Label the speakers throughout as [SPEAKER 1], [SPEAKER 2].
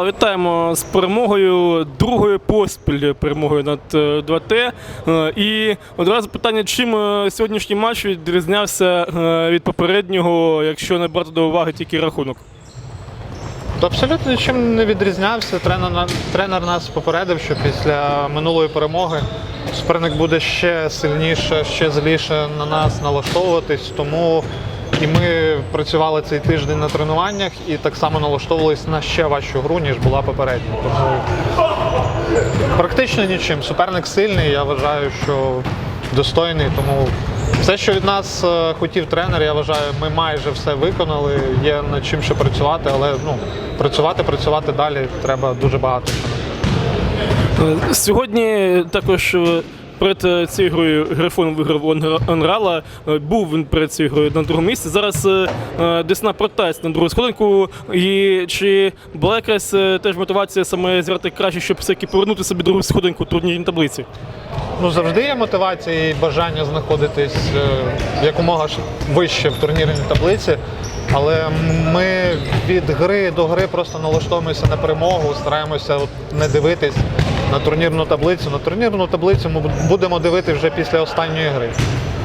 [SPEAKER 1] Вітаємо з перемогою, другою поспіль перемогою над е, 2Т. Е, І одразу питання, чим е, сьогоднішній матч відрізнявся е, від попереднього, якщо не брати до уваги тільки рахунок.
[SPEAKER 2] Абсолютно нічим не відрізнявся. Тренер, тренер нас попередив, що після минулої перемоги суперник буде ще сильніше, ще зліше на нас налаштовуватись. Тому і ми працювали цей тиждень на тренуваннях і так само налаштовувалися на ще важчу гру, ніж була попередня. Тому практично нічим. Суперник сильний, я вважаю, що достойний. Тому все, що від нас е, хотів тренер, я вважаю, ми майже все виконали. Є над чим ще працювати, але ну, працювати, працювати далі треба дуже багато.
[SPEAKER 1] Е, Сьогодні також е, перед е, цією грою Грифон виграв Анрала. Е, Був він перед цією грою на другому місці. Зараз е, Десна протасть на другу сходинку. І чи була якась теж мотивація саме зіграти краще, щоб все-таки повернути собі другу сходинку турнірній таблиці?
[SPEAKER 2] Ну, завжди є мотивація і бажання знаходитись якомога вище в турнірній таблиці. Але ми від гри до гри просто налаштовуємося на перемогу, стараємося не дивитись на турнірну таблицю. На турнірну таблицю ми будемо дивитися вже після останньої гри.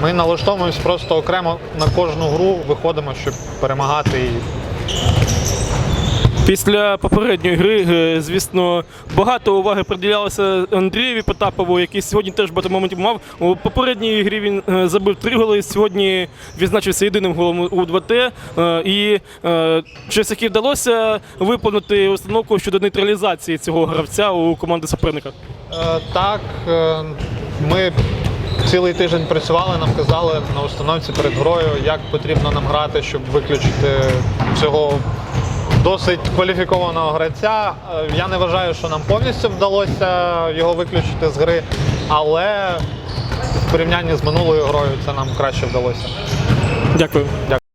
[SPEAKER 2] Ми налаштовуємось просто окремо на кожну гру, виходимо, щоб перемагати і
[SPEAKER 1] Після попередньої гри, е, звісно, багато уваги приділялося Андрієві Потапову, який сьогодні теж багато моментів мав. У попередній грі він е, забив три голи. Сьогодні відзначився єдиним голом у 2Т. Е, І чи все-таки вдалося виповнити установку щодо нейтралізації цього гравця у команди суперника?
[SPEAKER 2] Так, ми цілий тиждень працювали, нам казали на установці перед грою, як потрібно нам грати, щоб виключити цього досить кваліфікованого гравця. Е, Я не вважаю, що нам повністю вдалося його виключити з гри, але в порівнянні з минулою грою це нам краще вдалося.
[SPEAKER 1] Дякую.
[SPEAKER 2] Дякую.